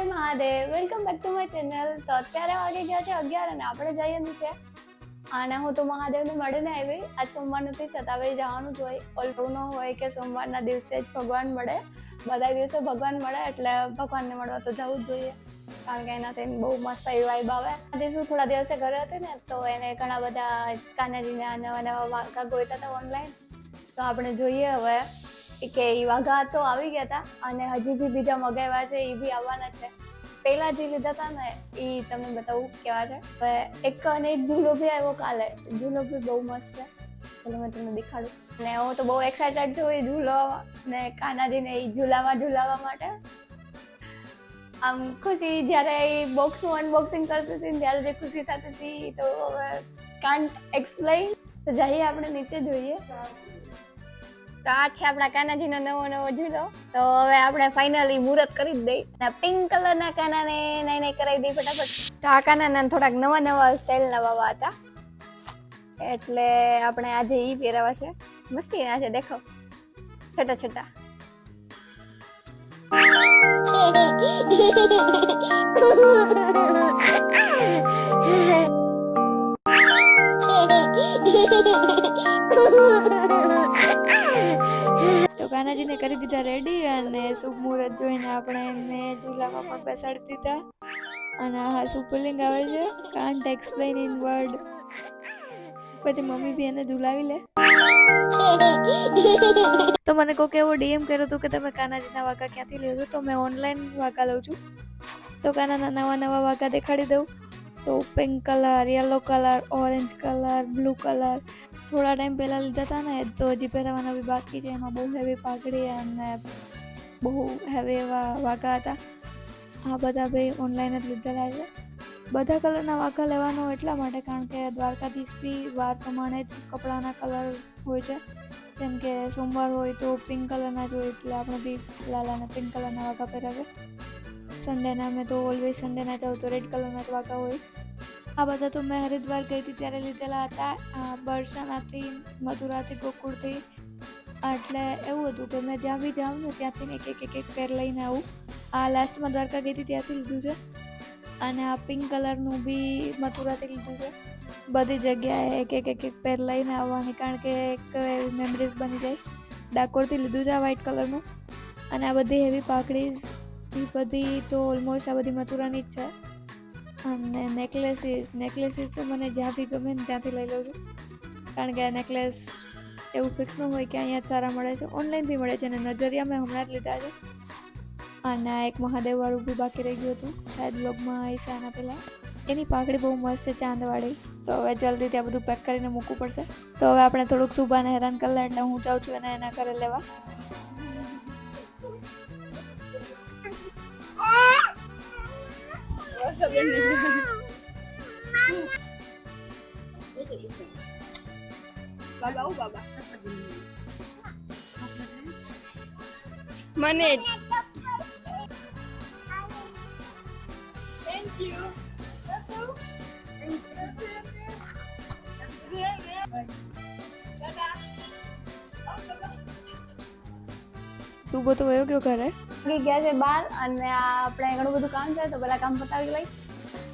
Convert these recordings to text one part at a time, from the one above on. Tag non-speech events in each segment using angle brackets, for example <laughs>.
Har Mahadev. Welcome back to my channel તો અત્યારે વાગી ગયા છે અગિયાર અને આપણે જઈએ નીચે અને હું તો મહાદેવને મળીને આવી. આજ સોમવાર નથી છતાં જવાનું જ હોય. ઓલું ન હોય કે સોમવારના દિવસે જ ભગવાન મળે. બધા દિવસે ભગવાન મળે એટલે ભગવાનને મળવા તો જવું જ જોઈએ. કારણ કે એનાથી બહુ મસ્ત એવી વાઇબ આવે. આજે શું થોડા દિવસે ઘરે હતી ને, તો એને ઘણા બધા કાનાજીના નવા નવા વાંકા ગોઈતા હતા ઓનલાઈન તો આપણે જોઈએ હવે. કે વાઘા તો આવી ગયા હતા અને હજી બી બીજા મગાવ્યા છે, એ બી આવવાના છે. પહેલાં જે લીધા હતા ને, એ તમને બતાવું કેવા છે? એક અને એક ઝૂલો બી આવ્યો કાલે. ઝૂલો બી બહુ મસ્ત છે. ચલો મેં તમને દેખાડું. ને હું તો બહુ એક્સાઇટેડ છું એ ઝૂલો ને કાનાજીને એ ઝૂલાવા ઝૂલાવા માટે. આમ ખુશી જ્યારે એ બોક્સનું અનબોક્સિંગ કરતી હતી ત્યારે જે ખુશી થતી હતી, તો હવે કાન્ટ એક્સપ્લેન તો જઈએ આપણે નીચે જોઈએ. તો આ છે આપણા કાનાજીનો નવો નવો ઝૂલો તો હવે આપણે ફાઇનલી મુહૂર્ત કરી જ દઈ. અને પિંક કલરના કાનાને નહીં નહીં કરાવી દઈ ફટાફટ. તો આ કાનાના થોડાક નવા નવા સ્ટાઇલના વાવા હતા. એટલે આપણે આજે ઈ પહેરાવા છે. મસ્તી ના છે દેખો. છટા છટા. તો <laughs> <laughs> કાનાજીને કરી દીધા રેડી અને શુભ મુહૂર્ત જોઈને આપણે એને ઝૂલામાં પણ બેસાડી દીધા. અને આ શું આવે છે? કાન્ટ એક્સપ્લેન ઇન વર્ડ પછી મમ્મી બી એને ઝૂલાવી લે. તો મને કોઈક એવો ડીએમ કર્યો હતો કે તમે કાનાજીના વાંકા ક્યાંથી લ્યો છો? તો મેં ઓનલાઈન વાંકા લઉં છું. તો કાનાના નવા નવા વાંકા દેખાડી દઉં. તો pink colour yellow colour orange colour blue colour થોડા ટાઈમ પહેલાં લીધા હતા ને, તો હજી પહેરવાના બી બાકી છે, એમાં બહુ હેવી પાઘડી અને બહુ હેવી એવા વાઘા હતા. આ બધા ભાઈ ઓનલાઈન જ લીધેલા છે. બધા કલરના વાઘા લેવાનો એટલા માટે, કારણ કે દ્વારકાધીશ બી વાર પ્રમાણે જ કપડાના કલર હોય છે. જેમ કે સોમવાર હોય તો પિંક કલરના જ હોય, એટલે આપણે બી લાલાને પિંક કલરના વાઘા પહેરાવે સન્ડેના મેં તો ઓલવેઝ સન્ડેના જાઉં તો રેડ કલરના જ વાગા હોય. આ બધા તો મેં હરિદ્વાર ગઈ હતી ત્યારે લીધેલા હતા. બરસાનાથી મથુરાથી ગોકુળથી. એટલે એવું હતું કે મેં જ્યાં બી જાઉં ને ત્યાંથી એક એક એક એક પેર લઈને આવું. આ લાસ્ટમાં દ્વારકા ગઈ હતી ત્યાંથી લીધું છે. અને આ પિંક કલરનું બી મથુરાથી લીધું છે. બધી જગ્યાએ એક એક એક એક પેર લઈને આવવાની કારણ કે એક એવી મેમરીઝ બની જાય. ડાકોરથી લીધું છે આ વ્હાઇટ કલરનું અને આ બધી હેવી પાકડીઝ એ બધી તો ઓલમોસ્ટ આ બધી મથુરાની જ છે. અને નેકલેસીસ નેકલેસીસ તો મને જ્યાંથી ગમે ને ત્યાંથી લઈ લઉં છું. કારણ કે નેકલેસ એવું ફિક્સ ન હોય કે અહીંયા સારા મળે છે. ઓનલાઈન મળે છે અને નજરિયા મેં હમણાં જ લીધા છે. અને એક મહાદેવવાળું બી બાકી રહી ગયું હતું. શાયદ બ્લોગમાં આવી છે આના પહેલાં. એની પાઘડી બહુ મસ્ત છે ચાંદવાળી. તો હવે જલ્દી ત્યાં બધું પેક કરીને મૂકવું પડશે. તો હવે આપણે થોડુંક સુબાને હેરાન કરી લે એટલે હું જાઉં છું અને એના ઘરે લેવા. બાબા ઓ બાબા મને જ સુબો તો વયો ગયો ઘરે. ગયા છે બાર અને આપણે ઘણું બધું કામ છે તો પેલા કામ પતાવી લઈ.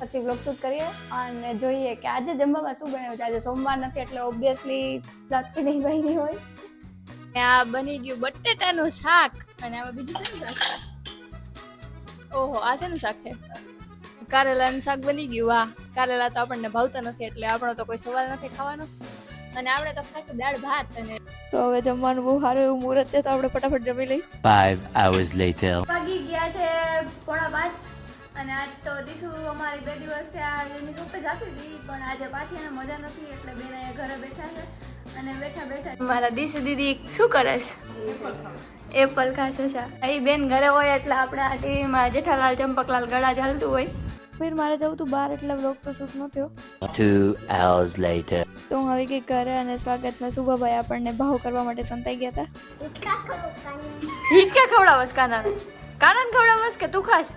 પછી બ્લોગ શૂટ કરીએ અને જોઈએ કે આજે જમવામાં શું બનાવ્યું છે. આજે સોમવાર નથી એટલે ઓબ્વિયસલી લચ્છી નહીં બની હોય. ને આ બની ગયું બટેટાનું શાક અને આમાં બીજું શું શાક ઓહો, આ શેનું શાક છે? કારેલાનું શાક બની ગયું. વાહ, કારેલા તો આપણને ભાવતા નથી એટલે આપણો તો કોઈ સવાલ નથી ખાવાનો. અને આપણે તો ખાસ દાળ, ભાત અને તો હવે જમવાનું બહુ સારું એવું મુહૂર્ત છે તો આપણે ફટાફટ જમી લઈ Five hours later. વાગી ગયા છે પોણા પાંચ અને આજ તો દીસુ અમારી બે દિવસ છે આ એની શોપે જતી હતી પણ આજે પાછી એને મજા નથી એટલે બેન ઘરે બેઠા છે અને બેઠા બેઠા મારા દીસુ દીદી શું કરશ એપલ ખાશે છે. અહીં બેન ઘરે હોય એટલે આપણે આ ટીવીમાં જેઠાલાલ ચંપકલાલ ગળા ચાલતું હોય. ફિર મારે જવું તું બહાર એટલે વ્લોગ તો શૂટ ન થયો. Two hours later. તો હું આવી ગઈ ઘરે અને સ્વાગતમાં શુભાભાઈ આપણને ભાવ કરવા માટે સંતાઈ ગયા હતા હિચકા ખવડાવસ કાનન. કાનાને? ખવડાવસ કે તું ખાસ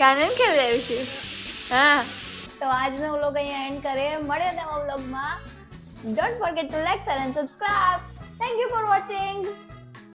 કાનન કેવી આવી છે? હા. તો આજનો વ્લોગ અહીંયા એન્ડ કરે મળે નવા વ્લોગમાં. Don't forget to like share and subscribe thank you for watching